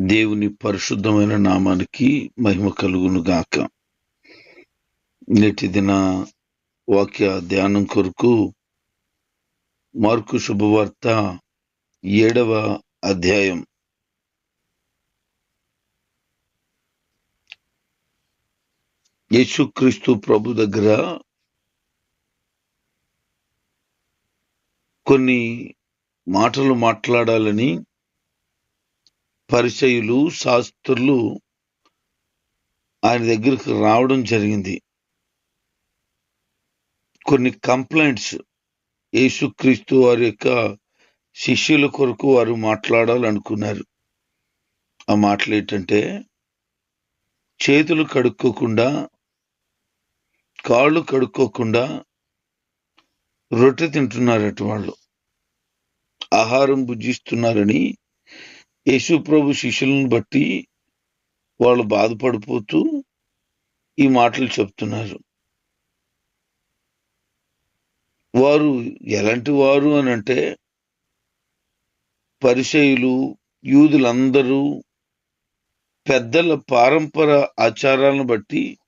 దేవుని పరిశుద్ధమైన నామానికి మహిమ కలుగును గాక. నేటి దిన వాక్య ధ్యానం కొరకు మార్కు శుభవార్త ఏడవ అధ్యాయం. యేసుక్రీస్తు ప్రభు దగ్గర కొన్ని మాటలు మాట్లాడాలని పరిచయులు శాస్త్రులు ఆయన దగ్గరికి రావడం జరిగింది. కొన్ని కంప్లైంట్స్ యేసుక్రీస్తు వారి యొక్క శిష్యుల కొరకు వారు మాట్లాడాలనుకున్నారు. ఆ మాటలు ఏంటంటే చేతులు కడుక్కోకుండా కాళ్ళు కడుక్కోకుండా రొట్టె తింటున్నారట వాళ్ళు. ఆహారం భుజిస్తున్నారని యేసు ప్రభు శిష్యులను బట్టి వాళ్ళు బాధపడిపోతూ ఈ మాటలు చెప్తున్నారు. వారు ఎలాంటి వారు అని అంటే పరిచయులు యూదులందరూ పెద్దల పారంపర ఆచారాలను బట్టి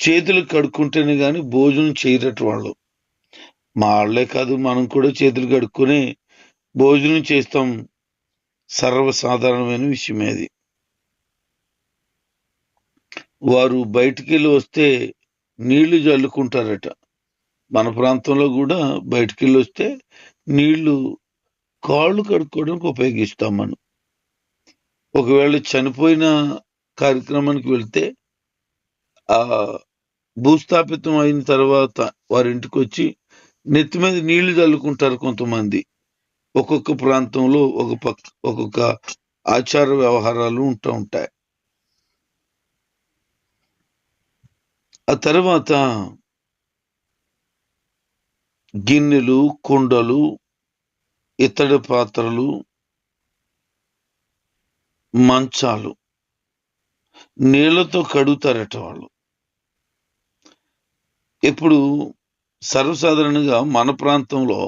చేతులు కడుక్కుంటేనే కానీ భోజనం చేయరట వాళ్ళు. మా వాళ్ళే కాదు మనం కూడా చేతులు కడుక్కునే భోజనం చేస్తాం. సర్వసాధారణమైన విషయం అది వారు బయటికి వెళ్ళి వస్తే నీళ్ళు జల్లుకుంటారట. మన ప్రాంతంలో కూడా బయటికి వెళ్ళి వస్తే నీళ్ళు కాళ్ళు కడుక్కోవడానికి ఉపయోగిస్తాం మనం. ఒకవేళ చనిపోయిన కార్యక్రమానికి వెళ్తే ఆ భూస్థాపితం అయిన తర్వాత వారింటికి వచ్చి నెత్తి మీద నీళ్ళు చల్లుకుంటారు కొంతమంది. ఒక్కొక్క ప్రాంతంలో ఒక పక్క ఒక్కొక్క ఆచార వ్యవహారాలు ఉంటూ ఉంటాయి. ఆ తర్వాత గిన్నెలు కుండలు ఇత్తడి పాత్రలు మంచాలు నీళ్ళతో కడుగుతారట వాళ్ళు. ఇప్పుడు సర్వసాధారణంగా మన ప్రాంతంలో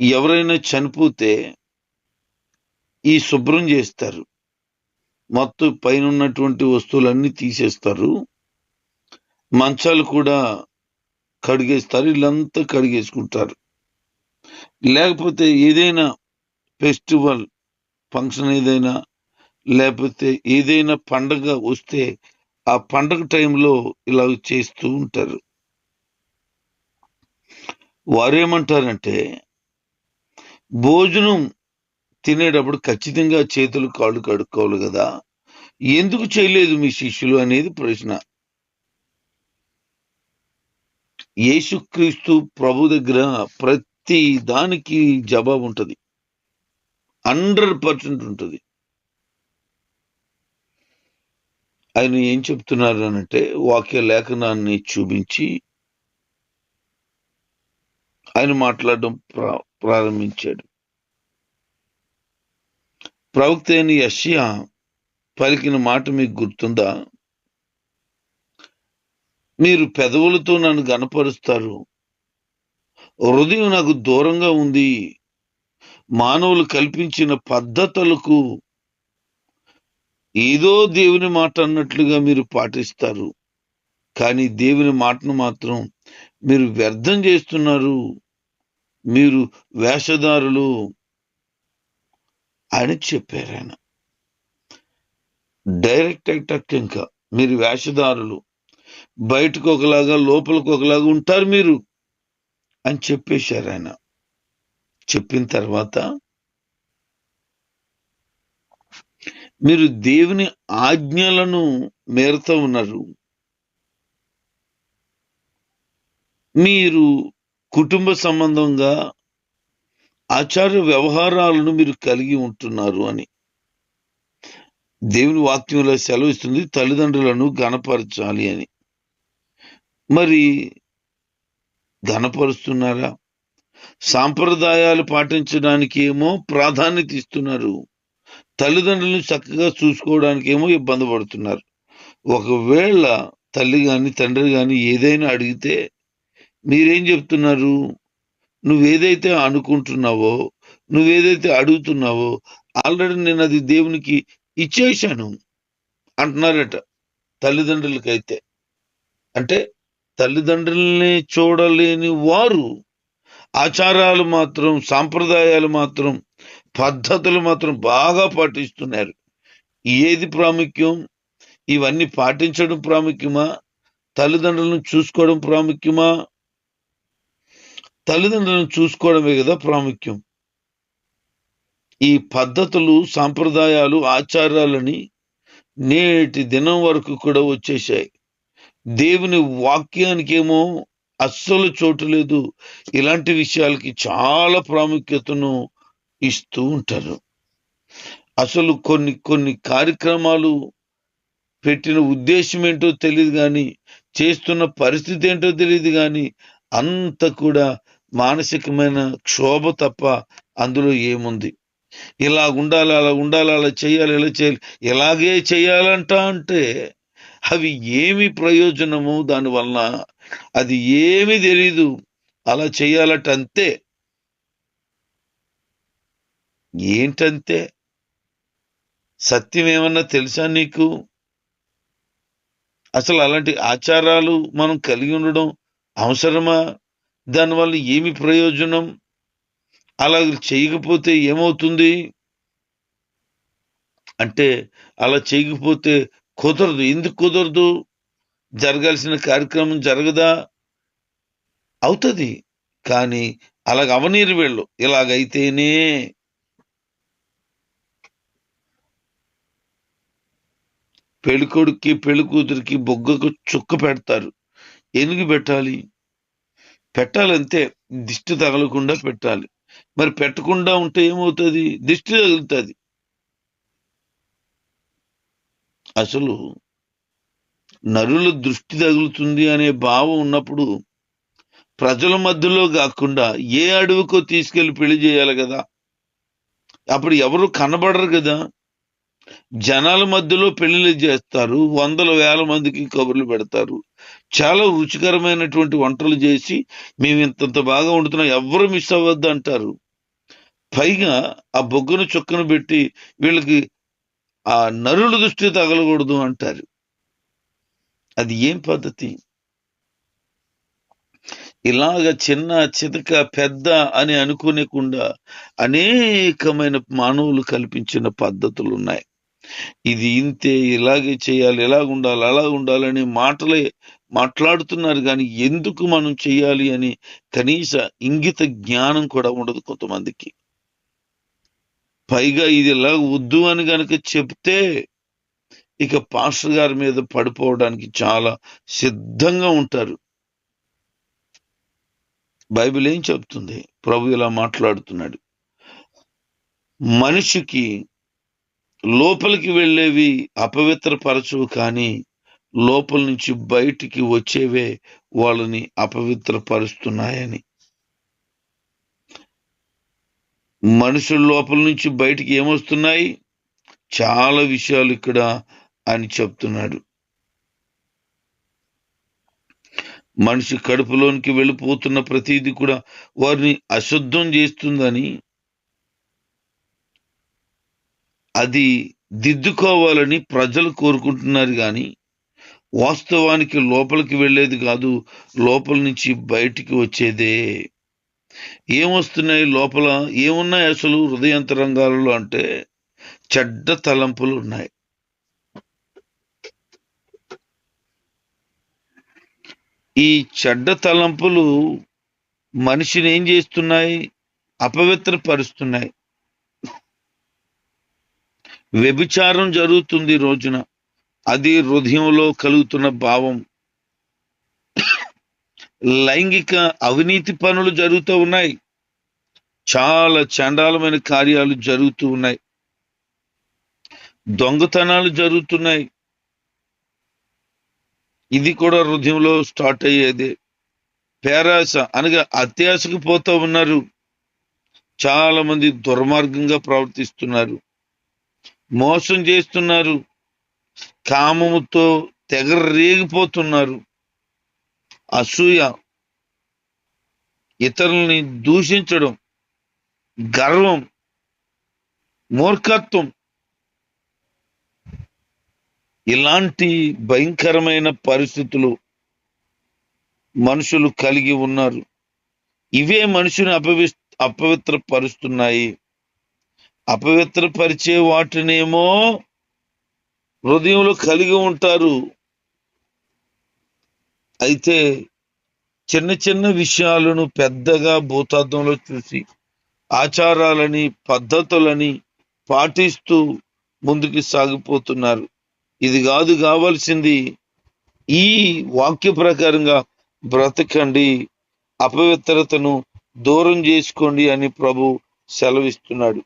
ఎవరైనా చనిపోతే ఈ శుభ్రం చేస్తారు. మొత్తం పైన ఉన్నటువంటి వస్తువులన్నీ తీసేస్తారు. మంచాలు కూడా కడిగేస్తారు. ఇల్లంతా కడిగేసుకుంటారు. లేకపోతే ఏదైనా ఫెస్టివల్ ఫంక్షన్ ఏదైనా లేకపోతే ఏదైనా పండగ వస్తే ఆ పండగ టైంలో ఇలా చేస్తూ ఉంటారు. వారేమంటారంటే భోజనం తినేటప్పుడు ఖచ్చితంగా చేతులు కాళ్ళు కడుక్కోవాలి కదా. ఎందుకు చేయలేదు మీ శిష్యులు అనేది ప్రశ్న. యేసుక్రీస్తు ప్రభు దగ్గర ప్రతి దానికి జవాబు ఉంటుంది. హండ్రెడ్ పర్సెంట్ ఉంటుంది. ఆయన ఏం చెప్తున్నారు అనంటే వాక్య లేఖనాన్ని చూపించి ఆయన మాట్లాడడం ప్రా- ప్రారంభించాడు. ప్రవక్త అయిన యష్యా పలికిన మాట మీకు గుర్తుందా? మీరు పెదవులతో నన్ను గనపరుస్తారు హృదయం నాకు దూరంగా ఉంది. మానవులు కల్పించిన పద్ధతులకు ఏదో దేవుని మాట అన్నట్లుగా మీరు పాటిస్తారు. కానీ దేవుని మాటను మాత్రం మీరు వ్యర్థం చేస్తున్నారు. మీరు వేషధారులు అని చెప్పారు ఆయన. డైరెక్ట్ అటాక్ ఇంకా మీరు వేషధారులు. బయటకు ఒకలాగా లోపలికి ఒకలాగా ఉంటారు మీరు అని చెప్పేశారు ఆయన. చెప్పిన తర్వాత మీరు దేవుని ఆజ్ఞలను మేరుతూ ఉన్నారు. మీరు కుటుంబ సంబంధంగా ఆచార వ్యవహారాలను మీరు కలిగి ఉంటున్నారు అని. దేవుని వాక్యంలో సెలవిస్తుంది తల్లిదండ్రులను గణపరచాలి అని. మరి ఘనపరుస్తున్నారా? సాంప్రదాయాలు పాటించడానికి ఏమో ప్రాధాన్యత ఇస్తున్నారు. తల్లిదండ్రులను చక్కగా చూసుకోవడానికి ఏమో ఇబ్బంది పడుతున్నారు. ఒకవేళ తల్లి కానీ తండ్రి కానీ ఏదైనా అడిగితే మీరేం చెప్తున్నారు? నువ్వేదైతే అనుకుంటున్నావో నువ్వేదైతే అడుగుతున్నావో ఆల్రెడీ నేను అది దేవునికి ఇచ్చేశాను అంటున్నారట తల్లిదండ్రులకైతే. అంటే తల్లిదండ్రుల్ని చూడలేని వారు ఆచారాలు మాత్రం సాంప్రదాయాలు మాత్రం పద్ధతులు మాత్రం బాగా పాటిస్తున్నారు. ఏది ప్రాముఖ్యం? ఇవన్నీ పాటించడం ప్రాముఖ్యమా? తల్లిదండ్రులను చూసుకోవడం ప్రాముఖ్యమా? తల్లిదండ్రులను చూసుకోవడమే కదా ప్రాముఖ్యం. ఈ పద్ధతులు సాంప్రదాయాలు ఆచారాలని నేటి దినం వరకు కూడా వచ్చేసాయి దేవుని వాక్యానికేమో అస్సలు చోటు లేదు. ఇలాంటి విషయాలకి చాలా ప్రాముఖ్యతను ఇస్తూ ఉంటారు. అసలు కొన్ని కొన్ని కార్యక్రమాలు పెట్టిన ఉద్దేశం ఏంటో తెలియదు కానీ చేస్తున్న పరిస్థితి ఏంటో తెలియదు కానీ అంత కూడా మానసికమైన క్షోభ తప్ప అందులో ఏముంది? ఇలా ఉండాలి అలా ఉండాలి అలా చేయాలి ఇలా చేయాలి ఇలాగే చేయాలంట అంటే అవి ఏమి ప్రయోజనము? దానివల్ల అది ఏమి తెలీదు. అలా చేయాలట అంతే ఏంటంతే? సత్యం ఏమన్నా తెలుసా నీకు? అసలు అలాంటి ఆచారాలు మనం కలిగి ఉండడం అవసరమా? దానివల్ల ఏమి ప్రయోజనం? అలా చేయకపోతే ఏమవుతుంది? అంటే అలా చేయకపోతే కుదరదు. ఎందుకు కుదరదు? జరగాల్సిన కార్యక్రమం జరగదా? అవుతుంది. కానీ అలాగ అవనీరు వెళ్ళు. ఇలాగైతేనే పెళ్ళికొడుక్కి పెళ్ళికూతురికి బొగ్గకు చుక్క పెడతారు. ఎందుకు పెట్టాలి? పెట్టాలంతే దిష్టి తగలకుండా పెట్టాలి. మరి పెట్టకుండా ఉంటే ఏమవుతుంది? దిష్టి తగులుతుంది. అసలు నరుల దృష్టి తగులుతుంది అనే భావం ఉన్నప్పుడు ప్రజల మధ్యలో కాకుండా ఏ అడవికో తీసుకెళ్ళి పెళ్ళి చేయాలి కదా? అప్పుడు ఎవరు కనబడరు కదా? జనాల మధ్యలో పెళ్ళిళ్ళు చేస్తారు వందల వేల మందికి కబుర్లు పెడతారు. చాలా రుచికరమైనటువంటి వంటలు చేసి మేము ఇంతంత బాగా వండుతున్నాం ఎవరు మిస్ అవ్వద్దు అంటారు. పైగా ఆ బొగ్గును చుక్కను పెట్టి వీళ్ళకి ఆ నరుల దృష్టి తగలకూడదు అంటారు. అది ఏం పద్ధతి? ఇలాగ చిన్న చితక పెద్ద అని అనుకునేకుండా అనేకమైన మానవులు కల్పించిన పద్ధతులు ఉన్నాయి ఇది ఇంతే ఇలాగే చేయాలి ఎలాగ ఉండాలి అలా ఉండాలని మాటలే మాట్లాడుతున్నారు. కానీ ఎందుకు మనం చేయాలి అని కనీస ఇంగిత జ్ఞానం కూడా ఉండదు కొంతమందికి. పైగా ఇది ఎలా వద్దు అని గనక చెప్తే ఇక పాస్టర్ గారి మీద పడిపోవడానికి చాలా సిద్ధంగా ఉంటారు. బైబిల్ ఏం చెప్తుంది? ప్రభు ఇలా మాట్లాడుతున్నాడు. మనిషికి లోపలికి వెళ్ళేవి అపవిత్రపరచవు కానీ లోపల నుంచి బయటికి వచ్చేవే వాళ్ళని అపవిత్రపరుస్తున్నాయని. మనుషుల లోపల నుంచి బయటికి ఏమొస్తున్నాయి? చాలా విషయాలు ఇక్కడ అని చెప్తున్నాడు. మనిషి కడుపులోనికి వెళ్ళిపోతున్న ప్రతిదీ కూడా వారిని అశుద్ధం చేస్తుందని అది దిద్దుకోవాలని ప్రజలు కోరుకుంటున్నారు కానీ వాస్తవానికి లోపలికి వెళ్ళేది కాదు లోపల నుంచి బయటికి వచ్చేదే. ఏమొస్తున్నాయి లోపల? ఏమున్నాయి అసలు హృదయంతరంగాలలో అంటే చెడ్డ తలంపులు ఉన్నాయి. ఈ చెడ్డ తలంపులు మనిషిని ఏం చేస్తున్నాయి? అపవిత్రపరుస్తున్నాయి. వ్యభిచారం జరుగుతుంది రోజున. అది హృదయంలో కలుగుతున్న భావం. లైంగిక అవినీతి పనులు జరుగుతూ ఉన్నాయి. చాలా చండాలమైన కార్యాలు జరుగుతూ ఉన్నాయి. దొంగతనాలు జరుగుతున్నాయి. ఇది కూడా హృదయంలో స్టార్ట్ అయ్యేది. పేరాశ అనగా అత్యాశకు పోతూ ఉన్నారు. చాలా మంది దుర్మార్గంగా ప్రవర్తిస్తున్నారు. మోసం చేస్తున్నారు. కామముతో తెగ రేగిపోతున్నారు. అసూయ ఇతరుల్ని దూషించడం గర్వం మూర్ఖత్వం. ఇలాంటి భయంకరమైన పరిస్థితులు మనుషులు కలిగి ఉన్నారు. ఇవే మనుషుని అపవి అపవిత్రపరుస్తున్నాయి. అపవిత్రపరిచే వాటినేమో హృదయంలో కలిగి ఉంటారు. అయితే చిన్న చిన్న విషయాలను పెద్దగా భూతార్థంలో చూసి ఆచారాలని పద్ధతులని పాటిస్తూ ముందుకు సాగిపోతున్నారు. ఇది కాదు కావాల్సింది ఈ వాక్య ప్రకారంగా బ్రతకండి అపవిత్రతను దూరం చేసుకోండి అని ప్రభు సెలవిస్తున్నాడు.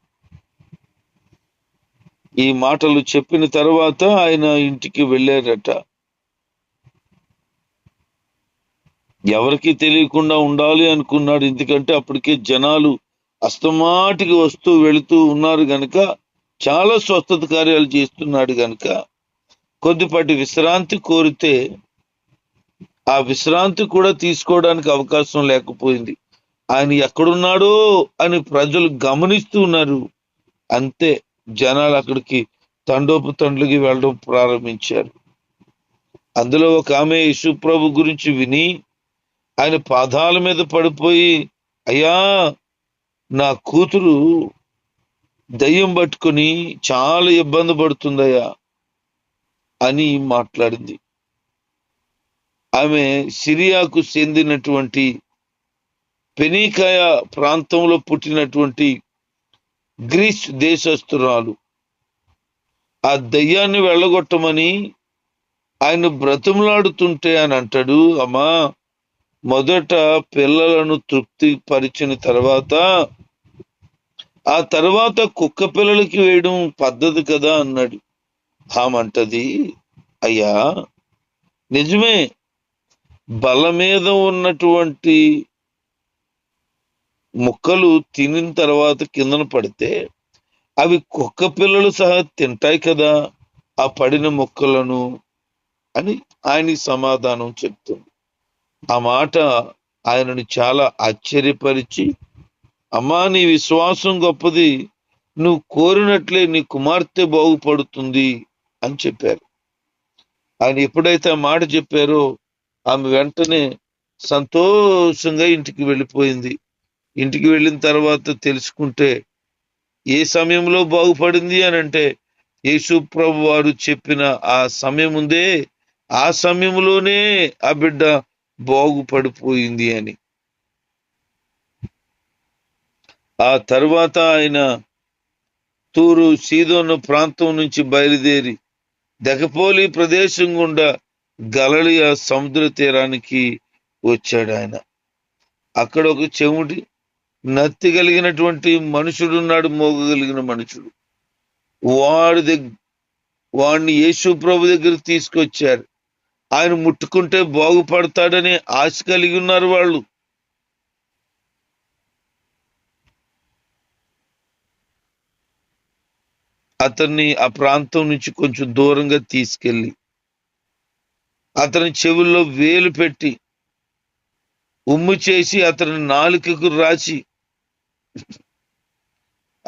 ఈ మాటలు చెప్పిన తర్వాత ఆయన ఇంటికి వెళ్ళారట ఎవరికి తెలియకుండా ఉండాలి అనుకున్నాడు. ఎందుకంటే అప్పటికే జనాలు అస్తమాటికి వస్తూ వెళుతూ ఉన్నారు గనక చాలా స్వస్థత కార్యాలు చేస్తున్నాడు గనక కొద్దిపాటి విశ్రాంతి కోరితే ఆ విశ్రాంతి కూడా తీసుకోవడానికి అవకాశం లేకపోయింది. ఆయన ఎక్కడున్నాడో అని ప్రజలు గమనిస్తూ ఉన్నారు. అంతే. జనాలు అక్కడికి తండోపు తండ్రికి వెళ్ళడం ప్రారంభించారు. అందులో ఒక ఆమె యేసుప్రభు గురించి విని ఆయన పాదాల మీద పడిపోయి అయ్యా నా కూతురు దయ్యం పట్టుకొని చాలా ఇబ్బంది పడుతుందయ్యా అని మాట్లాడింది. ఆమె సిరియాకు చెందినటువంటి పెనీకాయ ప్రాంతంలో పుట్టినటువంటి గ్రీస్ దేశస్తురాలు ఆ దయ్యాన్ని వెళ్ళగొట్టమని ఆయన బ్రతుములాడుతుంటే అని అంటాడు అమ్మా మొదట పిల్లలను తృప్తి పరిచిన తర్వాత ఆ తర్వాత కుక్క పిల్లలకి వేయడం పద్ధతి కదా అన్నాడు. ఆమంటది అయ్యా నిజమే బల మీద ఉన్నటువంటి ముక్కలు తినిన తర్వాత కిందన పడితే అవి కుక్క పిల్లలు సహా తింటాయి కదా ఆ పడిన ముక్కలను అని ఆయన సమాధానం చెప్తుంది. ఆ మాట ఆయనను చాలా ఆశ్చర్యపరిచి అమ్మా నీ విశ్వాసం గొప్పది. నువ్వు కోరినట్లే నీ కుమార్తె బాగుపడుతుంది అని చెప్పారు. ఆయన ఎప్పుడైతే ఆ మాట చెప్పారో ఆమె వెంటనే సంతోషంగా ఇంటికి వెళ్ళిపోయింది. ఇంటికి వెళ్ళిన తర్వాత తెలుసుకుంటే ఏ సమయంలో బాగుపడింది అని అంటే యేసు ప్రభు వారు చెప్పిన ఆ సమయం ఉందే ఆ సమయంలోనే ఆ బిడ్డ బాగుపడిపోయింది అని. ఆ తర్వాత ఆయన తూరు సీదోను ప్రాంతం నుంచి బయలుదేరి దెకపోలి ప్రదేశం గుండా గలలియా సముద్ర తీరానికి వచ్చాడు ఆయన. అక్కడ ఒక చెవుటి నత్తి కలిగినటువంటి మనుషుడు ఉన్నాడు మోగగలిగిన మనుషుడు. వాడి దగ్గర వాడిని యేసు ప్రభు దగ్గర తీసుకొచ్చారు. ఆయన ముట్టుకుంటే బాగుపడతాడని ఆశ కలిగి ఉన్నారు వాళ్ళు. అతన్ని ఆ ప్రాంతం నుంచి కొంచెం దూరంగా తీసుకెళ్ళి అతని చెవుల్లో వేలు పెట్టి ఉమ్ము చేసి అతని నాలుకకు రాసి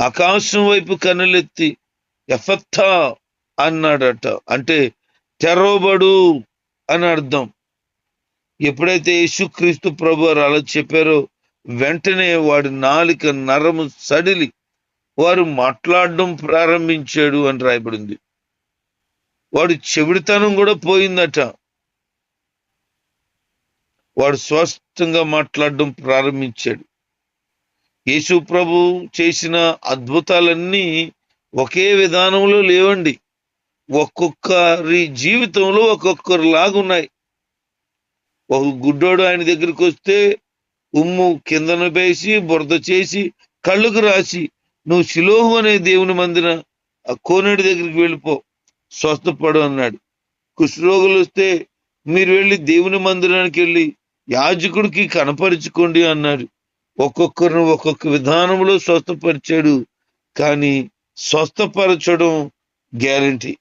ఆకాశం వైపు కనులెత్తి ఎఫత్తా అన్నాడట. అంటే తెరవబడు అని అర్థం. ఎప్పుడైతే యేసుక్రీస్తు ప్రభు అలా చెప్పారో వెంటనే వాడి నాలిక నరము సడిలి వారు మాట్లాడడం ప్రారంభించాడు అని రాయబడింది. వాడు చెవిడితనం కూడా పోయిందట. వాడు స్వస్థంగా మాట్లాడడం ప్రారంభించాడు. యేసు ప్రభు చేసిన అద్భుతాలన్నీ ఒకే విధానంలో లేవండి. ఒక్కొక్కరి జీవితంలో ఒక్కొక్కరిలాగా లాగున్నాయి ఒక గుడ్డోడు ఆయన దగ్గరికి వస్తే ఉమ్ము కిందన వేసి బురద చేసి కళ్ళుకు రాసి నువ్వు శిలోహు అనే దేవుని మందిన ఆ కోనేటి దగ్గరికి వెళ్ళిపో స్వస్థపడు అన్నాడు. కుష్ఠరోగులు వస్తే మీరు వెళ్ళి దేవుని మందిరానికి వెళ్ళి యాజకుడికి కనపరుచుకోండి అన్నాడు ఒక్కొక్కరిని ఒక్కొక్క విధానంలో స్వస్థపరిచాడు కానీ స్వస్థపరచడం గ్యారంటీ.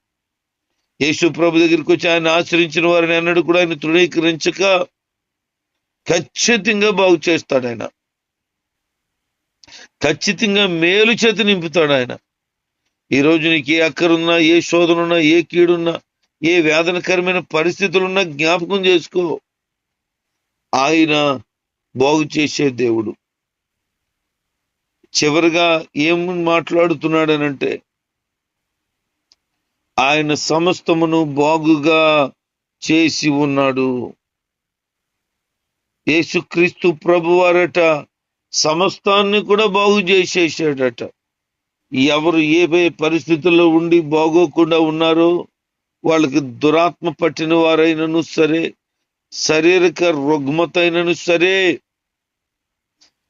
యేసు ప్రభు దగ్గరికి వచ్చి ఆయన ఆశ్రయించిన వారిని అన్నాడు కూడా ఆయన తృణీకరించక ఖచ్చితంగా బాగు చేస్తాడు ఆయన. ఖచ్చితంగా మేలు చేతి నింపుతాడు ఆయన. ఈ నీకు ఏ అక్కరున్నా ఏ శోధనున్నా ఏ కీడున్నా ఏ వేదనకరమైన పరిస్థితులున్నా జ్ఞాపకం చేసుకో. ఆయన బాగు చేసే దేవుడు. చివరిగా ఏం మాట్లాడుతున్నాడనంటే ఆయన సమస్తమును బాగుగా చేసి ఉన్నాడు. యేసుక్రీస్తు ప్రభువారట సమస్తాన్ని కూడా బాగు చేసేసాడట. ఎవరు ఏవే ఏ పరిస్థితుల్లో ఉండి బాగోకుండా ఉన్నారో వాళ్ళకి దురాత్మ పట్టిన వారైనను సరే శారీరక రుగ్మతైనను సరే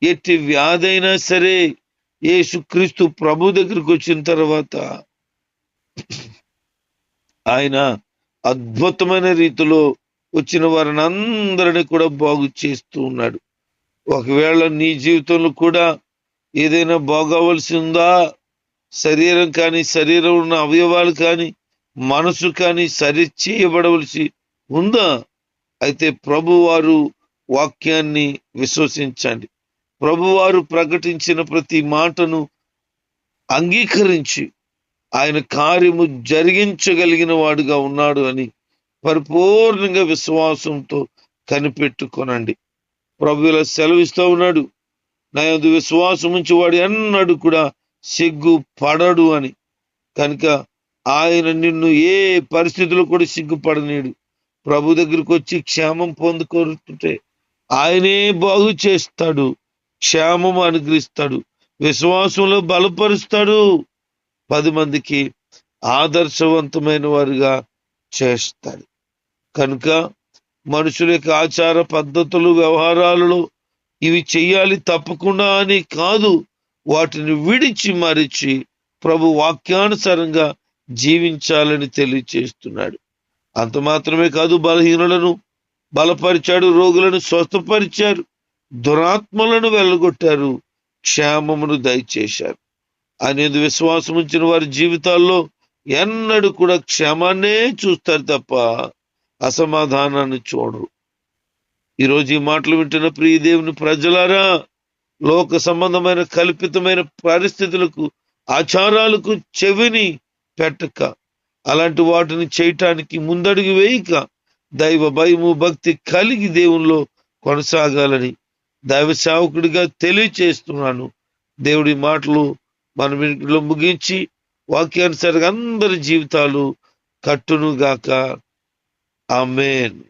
ఎట్టి వ్యాధైనా సరే యేసుక్రీస్తు ప్రభు దగ్గరికి వచ్చిన తర్వాత ఆయన అద్భుతమైన రీతిలో వచ్చిన వారిని అందరిని కూడా బాగు చేస్తూ ఉన్నాడు. ఒకవేళ నీ జీవితంలో కూడా ఏదైనా బాగవలసి ఉందా? శరీరం కానీ శరీరం ఉన్న అవయవాలు కానీ మనసు కానీ సరి చేయబడవలసి ఉందా? అయితే ప్రభువారు వాక్యాన్ని విశ్వసించండి. ప్రభువారు ప్రకటించిన ప్రతి మాటను అంగీకరించి ఆయన కార్యము జరిగించగలిగిన వాడుగా ఉన్నాడు అని పరిపూర్ణంగా విశ్వాసంతో కనిపెట్టుకొనండి. ప్రభు ఇలా సెలవిస్తూ ఉన్నాడు. నా విశ్వాసం ఉంచి వాడు అన్నాడు కూడా సిగ్గు పడడు అని. కనుక ఆయన నిన్ను ఏ పరిస్థితుల్లో కూడా సిగ్గుపడనీడు. ప్రభు దగ్గరికి వచ్చి క్షేమం పొందుకుంటుంటే ఆయనే బాగు చేస్తాడు. క్షేమం అనుగ్రహిస్తాడు. విశ్వాసంలో బలపరుస్తాడు. పది మందికి ఆదర్శవంతమైన వారుగా చేస్తాడు. కనుక మనుషుల యొక్క ఆచార పద్ధతులు వ్యవహారాలలో ఇవి చేయాలి తప్పకుండా అని కాదు వాటిని విడిచి మరిచి ప్రభు వాక్యానుసారంగా జీవించాలని తెలియచేస్తున్నాడు. అంత మాత్రమే కాదు బలహీనులను బలపరిచాడు రోగులను స్వస్థపరిచారు. దురాత్మలను వెళ్ళగొట్టారు క్షేమమును దయచేశారు. అనేది విశ్వాసం ఉంచిన వారి జీవితాల్లో ఎన్నడూ కూడా క్షేమాన్నే చూస్తారు తప్ప అసమాధానాన్ని చూడరు. ఈరోజు ఈ మాటలు వింటున్న ప్రియదేవుని ప్రజలారా లోక సంబంధమైన కల్పితమైన పరిస్థితులకు ఆచారాలకు చెవిని పెట్టక అలాంటి వాటిని చేయటానికి ముందడుగు వేయక దైవ భయము భక్తి కలిగి దేవునిలో కొనసాగాలని దైవ సేవకుడిగా తెలియచేస్తున్నాను. దేవుడి మాటలు మనం ఇంట్లో ముగించి వాక్యానుసారంగా అందరి జీవితాలు కట్టును గాక ఆమెన్.